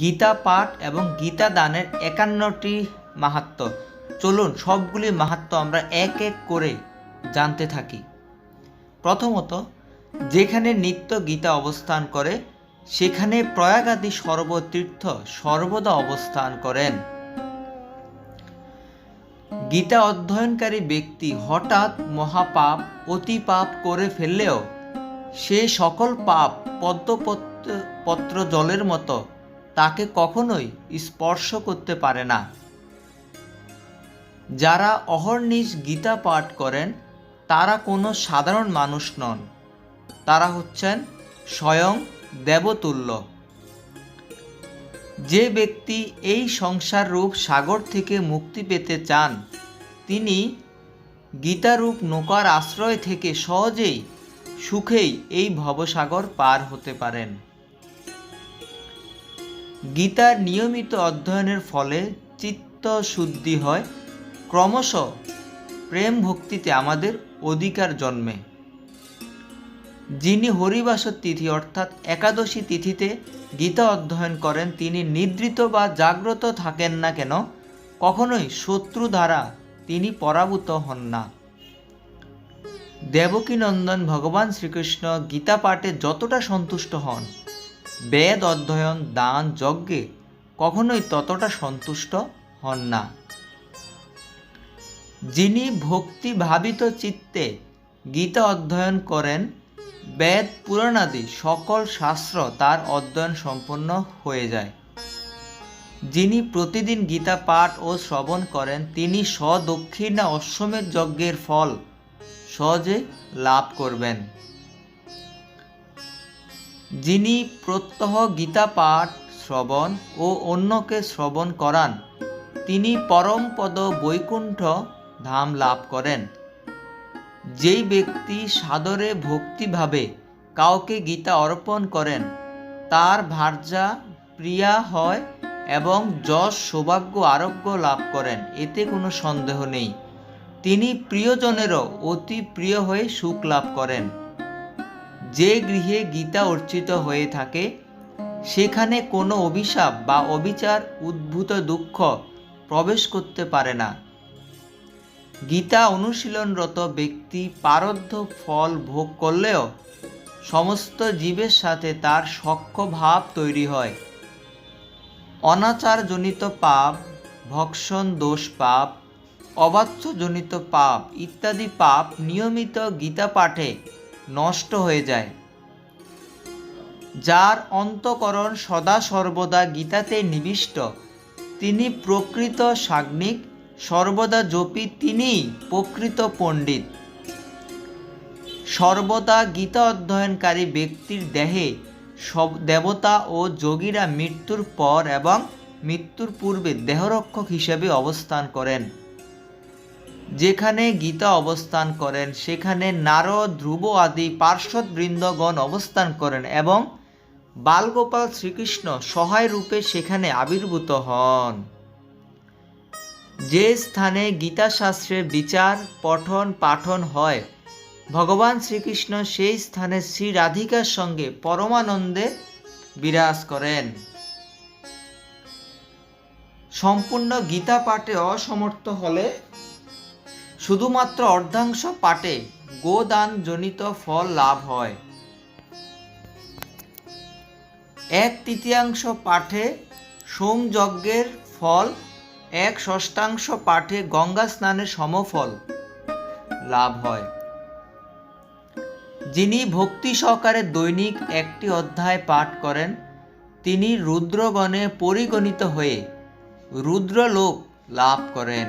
গীতা পাঠ এবং গীতা দানের একান্নটি মাহাত্ম। চলুন, সবগুলি মাহাত্ম আমরা এক এক করে জানতে থাকি। প্রথমত, যেখানে নিত্য গীতা অবস্থান করে, সেখানে প্রয়াগাদি সর্বতীর্থ সর্বদা অবস্থান করেন। গীতা অধ্যয়নকারী ব্যক্তি হঠাৎ মহাপাপ অতি পাপ করে ফেললেও, সে সকল পাপ পদ্মপত্র পত্র জলের মতো তাকে কখনোই স্পর্শ করতে পারে না। যারা অহর্নিশ গীতা পাঠ করেন, তারা কোনো সাধারণ মানুষ নন। তারা হচ্ছেন স্বয়ং দেবতুল্য। যে ব্যক্তি এই সংসার রূপ সাগর থেকে মুক্তি পেতে চান, তিনি গীতারূপ নৌকার আশ্রয় থেকে সহজেই সুখেই এই ভবসাগর পার হতে পারেন। গীতার নিয়মিত অধ্যয়নের ফলে চিত্ত শুদ্ধি হয়। ক্রমশ প্রেম ভক্তিতে আমাদের অধিকার জন্মে। যিনি হরিবাসর তিথি অর্থাৎ একাদশী তিথিতে গীতা অধ্যয়ন করেন, তিনি নিদ্রিত বা জাগ্রত থাকেন না কেন, কখনোই শত্রু দ্বারা তিনি পরাভূত হন না। দেবকীনন্দন ভগবান শ্রীকৃষ্ণ গীতা পাঠে যতটা সন্তুষ্ট হন বেদ অধ্যয়ন, দান, যজ্ঞে কখনোই ততটা সন্তুষ্ট হন না। যিনি ভক্তি ভাবিত চিত্তে গীতা অধ্যয়ন করেন, বেদ পুরাণাদি সকল শাস্ত্র তার অধ্যয়ন সম্পন্ন হয়ে যায়। যিনি প্রতিদিন গীতা পাঠ ও শ্রবণ করেন, তিনি স্বদক্ষিণা অশ্বমের যজ্ঞের ফল সহজে লাভ করবেন। যিনি প্রত্যহ গীতা পাঠ শ্রবণ ও অন্যকে শ্রবণ করান, তিনি পরমপদ বৈকুণ্ঠ ধাম লাভ করেন। যেই ব্যক্তি সাদরে ভক্তিভাবে কাউকে গীতা অর্পণ করেন, তার ভার্যা প্রিয়া হয় এবং যশ, সৌভাগ্য, আরোগ্য লাভ করেন, এতে কোনো সন্দেহ নেই। তিনি প্রিয়জনেরও অতি প্রিয় হয়ে সুখ লাভ করেন। যে গৃহে গীতা অর্চিত হয়ে থাকে, সেখানে কোনো অভিশাপ বা অবিচার, উদ্ভূত দুঃখ প্রবেশ করতে পারে না। গীতা অনুশীলনরত ব্যক্তি পারদ্ধ ফল ভোগ করলেও সমস্ত জীবের সাথে তার সখ্য ভাব তৈরি হয়। অনাচারজনিত পাপ, ভক্ষণ দোষ পাপ, অবাচ্যজনিত পাপ ইত্যাদি পাপ নিয়মিত গীতা পাঠে নষ্ট হয়ে যায়। যার অন্তকরণ সদা সর্বদা গীতাতে নিবিষ্ট, তিনি প্রকৃত সাগ্নিক, সর্বদা জপি তিনিই প্রকৃত পণ্ডিত। সর্বদা গীতা অধ্যয়নকারী ব্যক্তির দেহে সব দেবতা ও যোগীরা মৃত্যুর পর এবং মৃত্যুর পূর্বে দেহরক্ষক হিসেবে অবস্থান করেন। যেখানে গীতা অবস্থান করেন, সেখানে নারদ, ধ্রুব আদি পার্শ্বদ বৃন্দগণ অবস্থান করেন এবং বালগোপাল শ্রীকৃষ্ণ সহায় রূপে সেখানে আবির্ভূত হন। যে স্থানে গীতাশাস্ত্রের বিচার, পঠন, পাঠন হয়, ভগবান শ্রীকৃষ্ণ সেই স্থানে শ্রী রাধিকার সঙ্গে পরমানন্দে বিরাজ করেন। সম্পূর্ণ গীতা পাঠে অসমর্থ হলে শুধুমাত্র অর্ধাংশ পাঠে গোদান জনিত ফল লাভ হয়। এক তৃতীয়াংশ পাঠে সোমযজ্ঞের ফল, এক ষষ্ঠাংশ পাঠে গঙ্গা স্নানের সমফল লাভ হয়। যিনি ভক্তি সহকারে দৈনিক একটি অধ্যায় পাঠ করেন, তিনি রুদ্রগণে পরিগণিত হয়ে রুদ্রলোক লাভ করেন।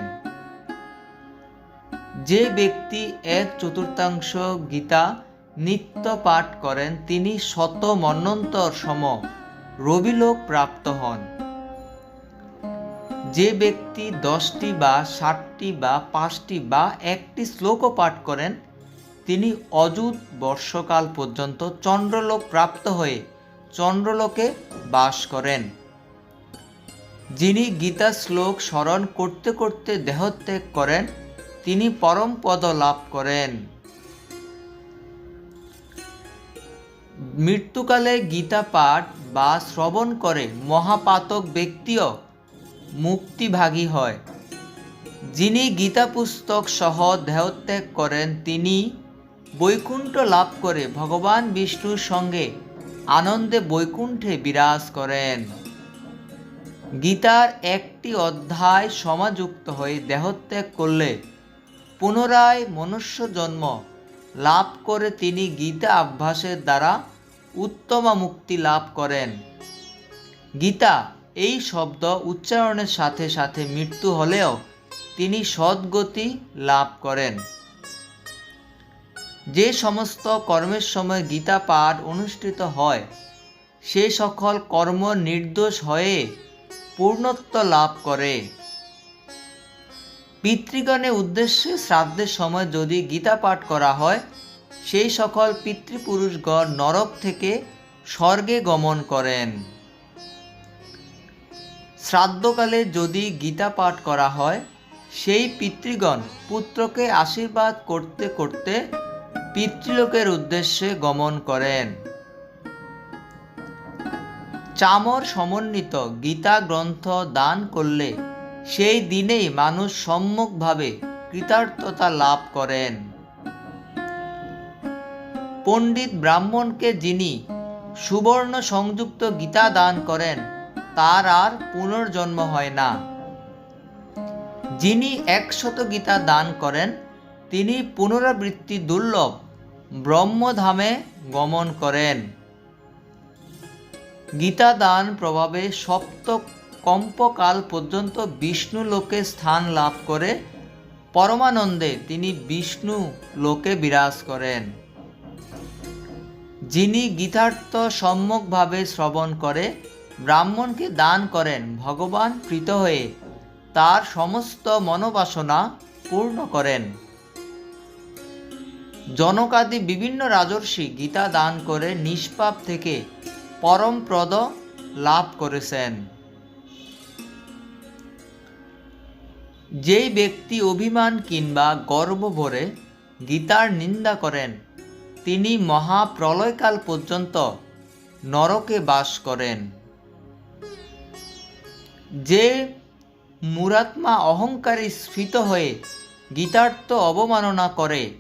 যে ব্যক্তি এক চতুর্থাংশ গীতা নিত্য পাঠ করেন, তিনি শত মন্বন্তর সম রবিলোক প্রাপ্ত হন। যে ব্যক্তি দশটি বা ষাটটি বা পাঁচটি বা একটি শ্লোকও পাঠ করেন, তিনি অযুত বর্ষকাল পর্যন্ত চন্দ্রলোক প্রাপ্ত হয়ে চন্দ্রলোকে বাস করেন। যিনি গীতা শ্লোক স্মরণ করতে করতে দেহত্যাগ করেন তিনি পরম পদ লাভ করেন। মৃত্যুকালে গীতা পাঠ বা শ্রবণ করে মহাপাতক ব্যক্তিও মুক্তিভাগী হয়। যিনি গীতা পুস্তক সহ দেহত্যাগ করেন, তিনি বৈকুণ্ঠ লাভ করে ভগবান বিষ্ণুর সঙ্গে আনন্দে বৈকুণ্ঠে বিরাজ করেন। গীতার একটি অধ্যায় সমাযুক্ত হয়ে দেহত্যাগ করলে পুনরায় মনুষ্য জন্ম লাভ করে তিনি গীতা অভ্যাসের দ্বারা উত্তমা মুক্তি লাভ করেন। গীতা এই শব্দ উচ্চারণের সাথে সাথে মৃত্যু হলেও তিনি সদ্গতি লাভ করেন। যে সমস্ত কর্মের সময় গীতা পাঠ অনুষ্ঠিত হয়, সে সকল কর্ম নির্দোষ হয়ে পূর্ণত্ব লাভ করে। পিতৃগণের উদ্দেশ্যে শ্রাদ্ধের সময় যদি গীতা পাঠ করা হয়, সেই সকল পিতৃপুরুষগণ নরক থেকে স্বর্গে গমন করেন। শ্রাদ্ধকালে যদি গীতা পাঠ করা হয়, সেই পিতৃগণ পুত্রকে আশীর্বাদ করতে করতে পিতৃলোকের উদ্দেশ্যে গমন করেন। চামর সমন্বিত গীতা গ্রন্থ দান করলে সেই দিনেই মানুষ সম্মুখভাবে কৃতার্থতা লাভ করেন। পণ্ডিত ব্রাহ্মণকে যিনি সুবর্ণ সংযুক্ত গীতা দান করেন, তার আর পুনর্জন্ম হয় না। যিনি একশত গীতা দান করেন, তিনি পুনরাবৃত্তি দুর্লভ ব্রহ্মধামে গমন করেন। গীতা দান প্রভাবে সপ্ত কম্পকাল পর্যন্ত বিষ্ণু লোকে স্থান লাভ করে, পরমানন্দে তিনি বিষ্ণু লোকে বিরাজ করেন। যিনি গীতার্থ সম্যকভাবে শ্রবণ করে, ব্রাহ্মণকে দান করেন, ভগবান প্রীত হয়ে তার সমস্ত মনোবাসনা পূর্ণ করেন। জনকাদি বিভিন্ন রাজর্ষি গীতা দান করে নিষ্পাপ থেকে পরমপ্রদ লাভ করেছেন। যেই ব্যক্তি অভিমান কিংবা গর্ব ভরে গীতার নিন্দা করেন, তিনি মহাপ্রলয়কাল পর্যন্ত নরকে বাস করেন। যে মুরাত্মা অহংকারী স্ফীত হয়ে গীতার্থ অবমাননা করে,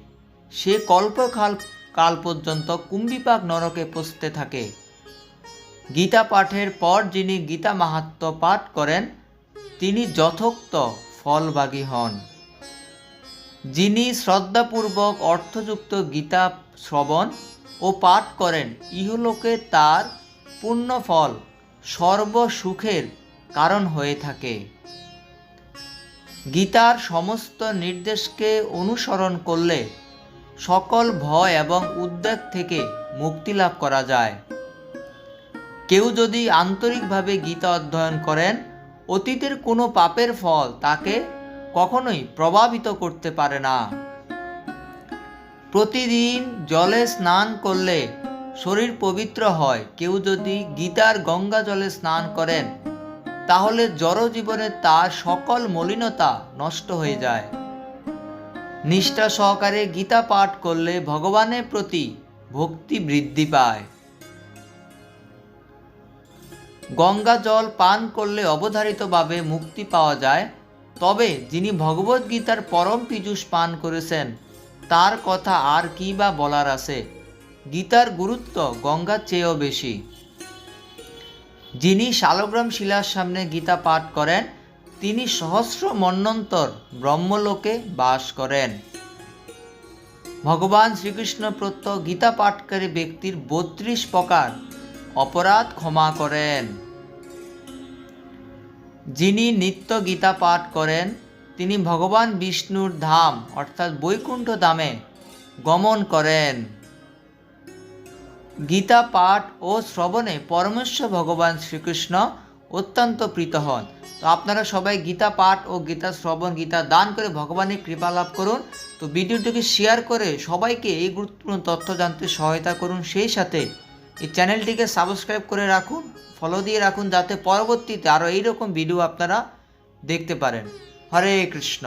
সে কল্পকাল, কাল পর্যন্ত কুম্ভিপাক নরকে পৌঁছতে থাকে। গীতা পাঠের পর যিনি গীতা মাহাত্ম পাঠ করেন, তিনি যথোক্ত ফলভাগী হন। যিনি শ্রদ্ধাপূর্বক অর্থযুক্ত গীতা শ্রবণ ও পাঠ করেন, ইহলোকে তার পূর্ণ ফল সর্বসুখের কারণ হয়ে থাকে। গীতার সমস্ত নির্দেশকে অনুসরণ করলে সকল ভয় এবং উদ্বেগ থেকে মুক্তি লাভ করা যায়। কেউ যদি আন্তরিকভাবে গীতা অধ্যয়ন করেন অতীতের কোনো পাপের ফল তাকে কখনোই প্রভাবিত করতে পারে না। প্রতিদিন জলে স্নান করলে শরীর পবিত্র হয়। কেউ যদি গীতার গঙ্গা জলে স্নান করেন, তাহলে জড়জীবনে তার সকল মলিনতা নষ্ট হয়ে যায়। নিষ্ঠা সহকারে গীতা পাঠ করলে ভগবানের প্রতি ভক্তি বৃদ্ধি পায়। গঙ্গা জল পান করলে অবধারিতভাবে মুক্তি পাওয়া যায়। তবে যিনি ভগবদ্গীতার পরম পীযুষ পান করেছেন, তার কথা আর কি বা বলার আছে? গীতার গুরুত্ব গঙ্গার চেয়েও বেশি। যিনি শালগ্রাম শিলার সামনে গীতা পাঠ করেন, তিনি সহস্র মন্বন্তর ব্রহ্মলোকে বাস করেন। ভগবান শ্রীকৃষ্ণ প্রত্য গীতা পাঠকারী ব্যক্তির বত্রিশ প্রকার অপরাধ ক্ষমা করেন। যিনি নিত্য গীতা পাঠ করেন, তিনি ভগবান বিষ্ণুর ধাম, অর্থাৎ বৈকুণ্ঠ ধামে গমন করেন। গীতা পাঠ ও শ্রবণে পরমেশ্বর ভগবান শ্রীকৃষ্ণ অত্যন্ত প্রীত হন। তো আপনারা সবাই গীতা পাঠ ও গীতা শ্রবণ, গীতা দান করে ভগবানের কৃপা লাভ করুন। তো ভিডিওটিকে শেয়ার করে সবাইকে এই গুরুত্বপূর্ণ তথ্য জানতে সহায়তা করুন। সেই সাথে এই চ্যানেলটিকে সাবস্ক্রাইব করে রাখুন ফলো দিয়ে রাখুন যাতে পরবর্তীতে আরও এইরকম ভিডিও আপনারা দেখতে পারেন। হরে কৃষ্ণ।